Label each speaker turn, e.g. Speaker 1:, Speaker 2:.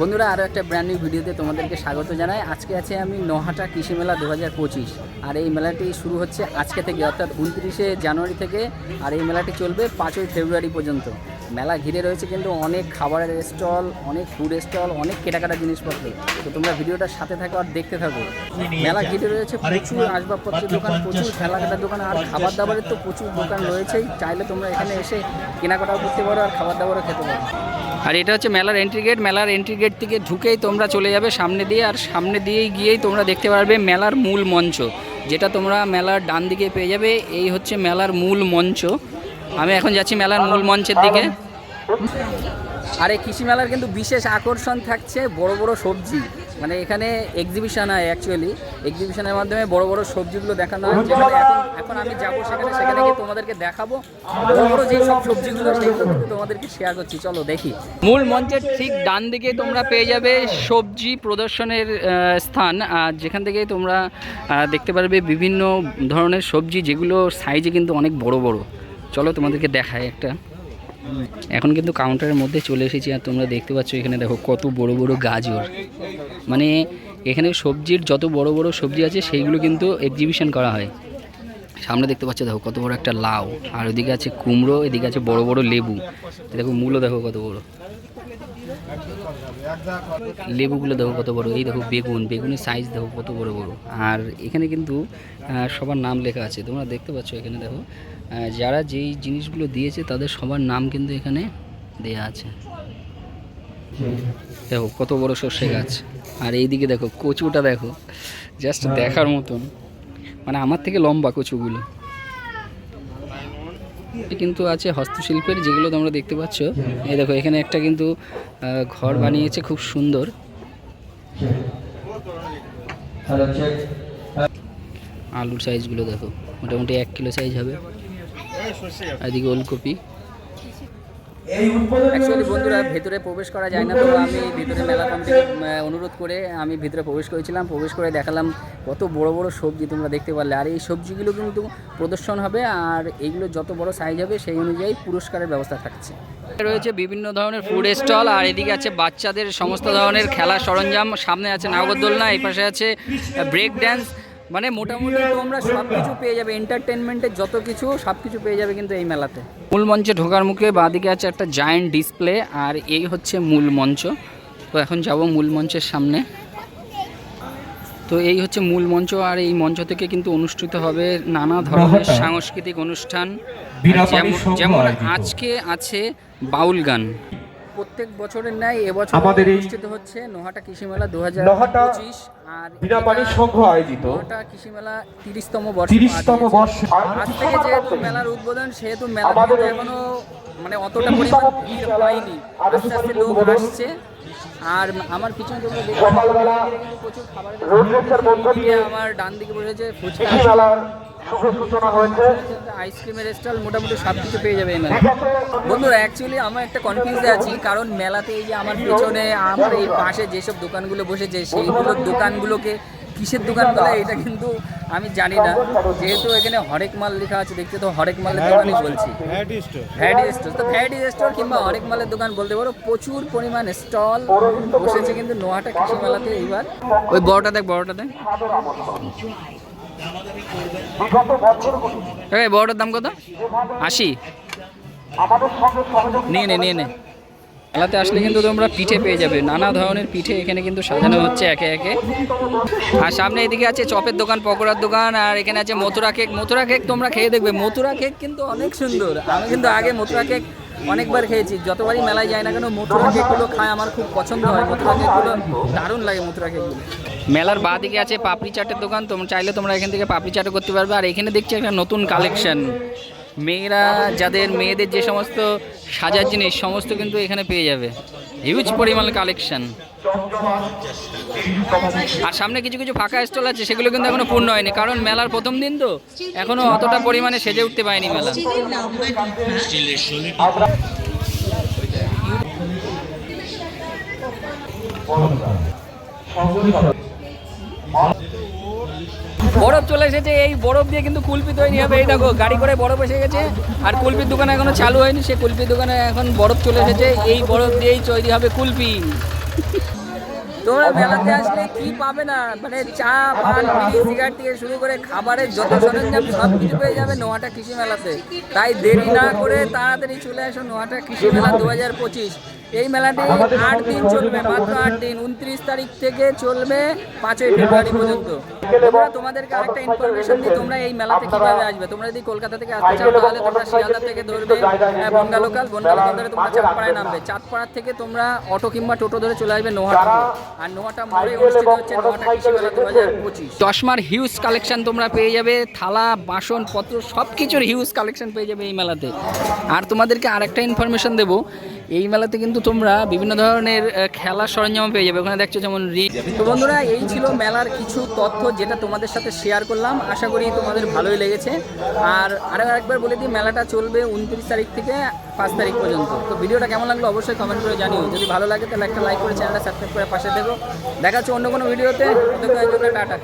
Speaker 1: বন্ধুরা আরও একটা ব্র্যান্ড নিউ ভিডিওতে তোমাদেরকে স্বাগত জানাই। আজকে আছে আমি নহাটা কৃষি মেলা দু হাজার পঁচিশ। আর এই মেলাটি শুরু হচ্ছে আজকে থেকে, অর্থাৎ উনত্রিশে জানুয়ারি থেকে, আর এই মেলাটি চলবে পাঁচই ফেব্রুয়ারি পর্যন্ত। মেলা ঘিরে রয়েছে কিন্তু অনেক খাবারের স্টল অনেক ফুড স্টল অনেক কেটাকাটা জিনিসপত্র। তো তোমরা ভিডিওটার সাথে থাকো আর দেখতে থাকো। মেলা ঘিরে রয়েছে প্রচুর আসবাবপত্রের দোকান, প্রচুর খেলাকাটার দোকান, আর খাবার দাবারের তো প্রচুর দোকান রয়েছেই। চাইলে তোমরা এখানে এসে কেনাকাটাও করতে পারো আর খাবার দাবারও খেতে পারো। আর এটা হচ্ছে মেলার এন্ট্রি গেট মেলার এন্ট্রি গেট থেকে ঢুকেই তোমরা চলে যাবে সামনে দিয়ে, আর সামনে দিয়েই গিয়েই তোমরা দেখতে পারবে মেলার মূল মঞ্চ। যেটা তোমরা মেলার ডান দিকে পেয়ে যাবে, এই হচ্ছে মেলার মূল মঞ্চ। আমি এখন যাচ্ছি মেলার মূল মঞ্চের দিকে। আর এই কৃষি মেলার কিন্তু বিশেষ আকর্ষণ থাকছে বড় বড় সবজি। মানে এখানে এক্সিবিশন হয় অ্যাকচুয়ালি এক্সিবিশনের মাধ্যমে বড় বড় সবজিগুলো দেখানো হয়। যেখানে এখন এখন আমি যাব সেখানে সেখানে গিয়ে তোমাদেরকে দেখাবো। বড় বড় যেই সব সবজিগুলো সেগুলো তোমাদেরকে শেয়ার করছি। চলো দেখি। মূল মঞ্চের ঠিক ডান দিকে তোমরা পেয়ে যাবে সবজি প্রদর্শনের স্থান। আর যেখান থেকে তোমরা দেখতে পারবে বিভিন্ন ধরনের সবজি, যেগুলো সাইজে কিন্তু অনেক বড় বড়। চলো তোমাদেরকে দেখায় একটা। এখন কিন্তু কাউন্টারের মধ্যে চলে এসেছি আর তোমরা দেখতে পাচ্ছ এখানে দেখো কত বড় বড় গাজর। মানে এখানে সবজির যত বড় বড় সবজি আছে সেইগুলো কিন্তু এক্সিবিশন করা হয়। সামনে দেখতে পাচ্ছ দেখো কত বড় একটা লাউ, আর ওদিকে আছে কুমড়ো, এদিকে আছে বড় বড় লেবু। দেখো মূলো দেখো কত বড়। লেবুগুলো দেখো কত বড়, এই দেখো বেগুন, বেগুনের সাইজ দেখো কত বড় বড়। আর এখানে কিন্তু সবার নাম লেখা আছে, তোমরা দেখতে পাচ্ছ এখানে দেখো। যারা যেই জিনিসগুলো দিয়েছে, তাদের সবার নাম কিন্তু এখানে দেয়া আছে। দেখো কত বড় সর্ষে গাছ। আর এইদিকে দেখো কচুটা দেখো জাস্ট দেখার মতন। মানে আমার থেকে লম্বা কচুগুলো। কিন্তু আছে হস্তশিল্পের, যেগুলো তোমরা দেখতে পাচ্ছ। এই দেখো, এখানে একটা কিন্তু ঘর বানিয়েছে খুব সুন্দর। আলুর সাইজগুলো দেখো, মোটামুটি এক কিলো সাইজ হবে। এদিকে ওলকপি। অ্যাকচুয়ালি বন্ধুরা ভেতরে প্রবেশ করা যায় না তো আমি ভিতরে মেলা কমিটিকে অনুরোধ করে আমি ভিতরে প্রবেশ করেছিলাম। প্রবেশ করে দেখালাম কত বড় বড় সবজি তোমরা দেখতে পারলে। আর এই সবজিগুলো কিন্তু প্রদর্শন হবে আর এইগুলো যত বড় সাইজ হবে সেই অনুযায়ী পুরস্কারের ব্যবস্থা থাকছে। রয়েছে বিভিন্ন ধরনের ফুড স্টল আর এদিকে আছে বাচ্চাদের সমস্ত ধরনের খেলার সরঞ্জাম। সামনে আছে নাগরদোলনা এই পাশে আছে ব্রেক ড্যান্স মানে মোটামুটি তোমরা সব কিছু পেয়ে যাবে এন্টারটেনমেন্টের যত কিছু সব কিছু পেয়ে যাবে কিন্তু এই মেলাতে। মূল মঞ্চে ঢোকার মুখে বাঁদিকে আছে একটা জায়েন্ট ডিসপ্লে আর এই হচ্ছে মূল মঞ্চ। তো এখন যাব মূল মঞ্চের সামনে। তো এই হচ্ছে মূল মঞ্চ আর এই মঞ্চ থেকে কিন্তু অনুষ্ঠিত হবে নানা ধরনের সাংস্কৃতিক অনুষ্ঠান। যেমন-। আজকে আছে বাউল গান। প্রত্যেক বছরের ন্যায় এবছর
Speaker 2: আমাদের এই
Speaker 1: অনুষ্ঠিত হচ্ছে নোহাটা কৃষি মেলা দু হাজার পঁচিশ। আর এটা
Speaker 2: সংঘ আয়োজিত।
Speaker 1: নোহাটা কৃষি মেলা তিরিশতম বর্ষ
Speaker 2: তিরিশতম বর্ষ।
Speaker 1: আজ থেকে যেহেতু মেলার উদ্বোধন সেহেতু মেলা এখনও মানে অতটা পরিমাণ ভিড় হয়নি। আস্তে আস্তে লোক আসছে। আর আমার পিছনে দেখতে প্রচুর খাবারের আমার ডান দিকে বসেছে ফুচকা।
Speaker 2: শুভ সূচনা হয়েছে।
Speaker 1: আইসক্রিমের স্টল মোটামুটি সব কিছু পেয়ে যাবে এই মেলায়। বন্ধুরা অ্যাকচুয়ালি আমি একটা কনফিউজে আছি কারণ মেলাতে এই যে আমার পেছনে আমার এই পাশে যেসব দোকানগুলো বসেছে সেইগুলো দোকানগুলোকে কিসের দোকান বলে এটা কিন্তু আমি জানি না। যেহেতু এখানে হরেক মাল লেখা আছে দেখতে তো হরেক মালের দোকানই বলছি। ভ্যারাইটি স্টোর তো ভ্যারাইটি স্টোর কিংবা হরেক মালের দোকান বলতে পারো প্রচুর পরিমাণ স্টল বসেছে কিন্তু নোয়াটা কৃষি মেলাতে এইবার। ওই বড়টা দেখ বড়টা দেখ। এই বড়টার দাম কত? আশি। নিয়ে নে নিয়ে নে। মেলাতে আসলে কিন্তু তোমরা পিঠে পেয়ে যাবে। নানা ধরনের পিঠে এখানে কিন্তু সাজানো হচ্ছে একে একে। আর সামনে এদিকে আছে চপের দোকান পকোড়ার দোকান আর এখানে আছে মথুরা কেক। মথুরা কেক তোমরা খেয়ে দেখবে। মথুরা কেক কিন্তু অনেক সুন্দর। আমি কিন্তু আগে মথুরা কেক অনেকবার খেয়েছি। যতবারই মেলায় যায় না কেন মথুরা কেকগুলো খায় আমার খুব পছন্দ হয়। মথুরা কেকগুলো দারুণ লাগে মথুরা কেকগুলো। মেলার বাঁ দিকে আছে পাপড়ি চাটের দোকান তোমরা চাইলে তোমরা এখান থেকে পাপড়ি চাটও করতে পারবে। আর এখানে দেখছি একটা নতুন কালেকশন মেয়েরা, যাদের মেয়েদের যে সমস্ত সাজার জিনিস, সমস্ত কিন্তু এখানে পেয়ে যাবে। হিউজ পরিমাণ কালেকশন আর সামনে কিছু কিছু ফাঁকা স্টল আছে, সেগুলো কিন্তু এখনও পূর্ণ হয়নি। কারণ মেলার প্রথম দিন তো, এখনও অতটা পরিমাণে সেজে উঠতে পারেনি মেলা। বরফ চলে এসেছে, এই বরফ দিয়ে কিন্তু কুলপি তৈরি হবে। এই দেখো, গাড়ি করে বরফ এসে গেছে, আর কুলপির দোকানে এখনও চালু হয়নি, সে কুলপির দোকানে এখন বরফ চলে এসেছে, এই বরফ দিয়েই তৈরি হবে কুলপি। তোমরা মেলাতে আসলে কি পাবে না? মানে চা পান সিগারেট থেকে শুরু করে খাবারের যত সরঞ্জাম সব কিছু পেয়ে যাবে নোয়াটা কৃষি মেলাতে। তাই দেরি না করে তাড়াতাড়ি চলে আসো নোয়াটা কৃষি মেলা দু হাজার পঁচিশ। এই মেলাটি আট দিন চলবে, মাত্র আট দিন। উনত্রিশ তারিখ থেকে চলবে পাঁচই ফেব্রুয়ারি পর্যন্ত। বন্ধুরা, তোমাদেরকে আরেকটা ইনফরমেশন দিই তোমরা এই মেলাতে কীভাবে আসবে? তোমরা যদি কলকাতা থেকে আসতে চাও তাহলে তোমরা শিয়ালদা থেকে ধরবে বনগা লোকাল বনগা লোকাল ধরে তোমরা চাঁদপাড়ায় নামবে। চাঁদপাড়া থেকে তোমরা অটো কিংবা টোটো ধরে চলে আসবে নোহাটা আর নোহাটা মোড়ে অনুষ্ঠিত হচ্ছে নোহাটা কৃষি মেলা দু হাজার পঁচিশ। চশমার হিউজ কালেকশন তোমরা পেয়ে যাবে থালা বাসন পত্র সব কিছুর হিউজ কালেকশন পেয়ে যাবে এই মেলাতে। আর তোমাদেরকে আরেকটা ইনফরমেশন দেবো এই মেলাতে কিন্তু তোমরা বিভিন্ন ধরনের খেলার সরঞ্জাম পেয়ে যাবে। ওখানে দেখছ যেমন রিং তো বন্ধুরা এই ছিল মেলার কিছু তথ্য যেটা তোমাদের সাথে শেয়ার করলাম, আশা করি তোমাদের ভালোই লেগেছে। আর আরও একবার বলে দিই, মেলাটা চলবে উনত্রিশ তারিখ থেকে পাঁচ তারিখ পর্যন্ত। তো ভিডিওটা কেমন লাগল অবশ্যই কমেন্ট করে জানিও। যদি ভালো লাগে তাহলে একটা লাইক করে চ্যানেলটা সাবস্ক্রাইব করে পাশে দেখো দেখা হচ্ছে অন্য কোনো ভিডিওতে টাটা।